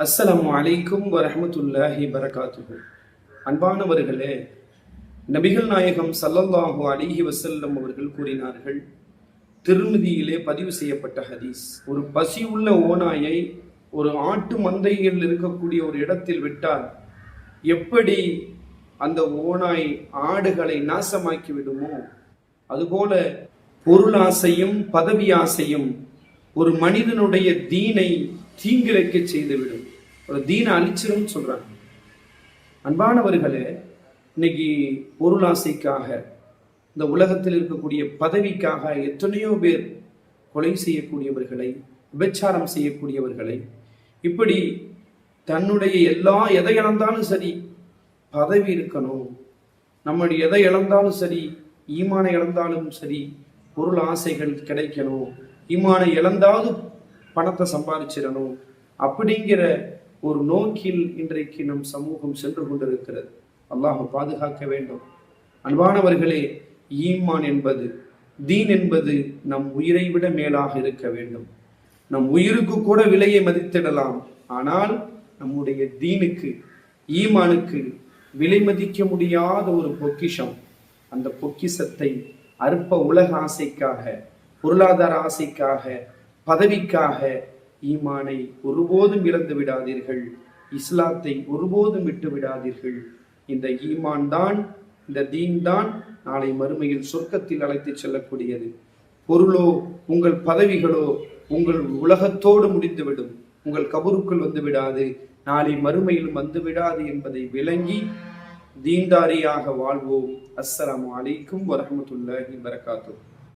அஸ்ஸலாம் அலைக்கும் வரஹ்மத்துல்லாஹி வரகாத்துஹு. அன்பானவர்களே நபிகள் நாயகம் சல்லல்லாஹு அலிஹி வசல்லம் அவர்கள் கூறினார்கள் திருமதியிலே பதிவு செய்யப்பட்ட ஹதீஸ். ஒரு பசி உள்ள ஓநாயை ஒரு ஆட்டு மந்தையில் இருக்கக்கூடிய ஒரு இடத்தில் விட்டால் எப்படி அந்த ஓநாய் ஆடுகளை நாசமாக்கி விடுமோ? அதுபோல பொருளாசையும் பதவி ஆசையும் ஒரு மனிதனுடைய தீனை தீங்கிழைக்க செய்துவிடும். ஒரு தீன அழிச்சிரும் சொல்றாங்க. அன்பானவர்களே இன்னைக்கு பொருளாசைக்காக இந்த உலகத்தில் இருக்கக்கூடிய பதவிக்காக எத்தனையோ பேர் கொலை செய்யக்கூடியவர்களை விபச்சாரம் செய்யக்கூடியவர்களை இப்படி தன்னுடைய எல்லா எதை இழந்தாலும் சரி பதவி இருக்கணும். நம்ம எதை இழந்தாலும் சரி ஈமானை இழந்தாலும் சரி பொருள் ஆசைகள் கிடைக்கணும். ஈமானை இழந்தாவது பணத்தை சம்பாதிச்சிடணும் அப்படிங்கிற ஒரு நோக்கில் இன்றைக்கு நம் சமூகம் சென்று கொண்டிருக்கிறது. அல்லாஹ் பாதுகாக்க வேண்டும். அன்பானவர்களே ஈமான் என்பது தீன் என்பது நம் உயிரை விட மேலாக இருக்க வேண்டும். நம் உயிருக்கு கூட விலையை மதித்திடலாம். ஆனால் நம்முடைய தீனுக்கு ஈமானுக்கு விலை மதிக்க முடியாத ஒரு பொக்கிஷம். அந்த பொக்கிஷத்தை அற்ப உலக ஆசைக்காக பொருளாதார ஆசைக்காக பதவிக்காக ஈமானை ஒருபோதும் இழந்து விடாதீர்கள். இஸ்லாத்தை ஒருபோதும் விட்டு விடாதீர்கள். இந்த ஈமான் தான் இந்த தீன் தான் நாளை மறுமையில் சொர்க்கத்தில் அழைத்து செல்லக்கூடியது. பொருளோ உங்கள் பதவிகளோ உங்கள் உலகத்தோடு முடிந்துவிடும். உங்கள் கபருக்குள் வந்து விடாது. நாளை மறுமையில் வந்து விடாது என்பதை விளங்கி தீன்தாரியாக வாழ்வோம். அஸ்ஸலாம் அலைக்கும் வரஹ்மத்துல்லாஹி வரகாத்துஹு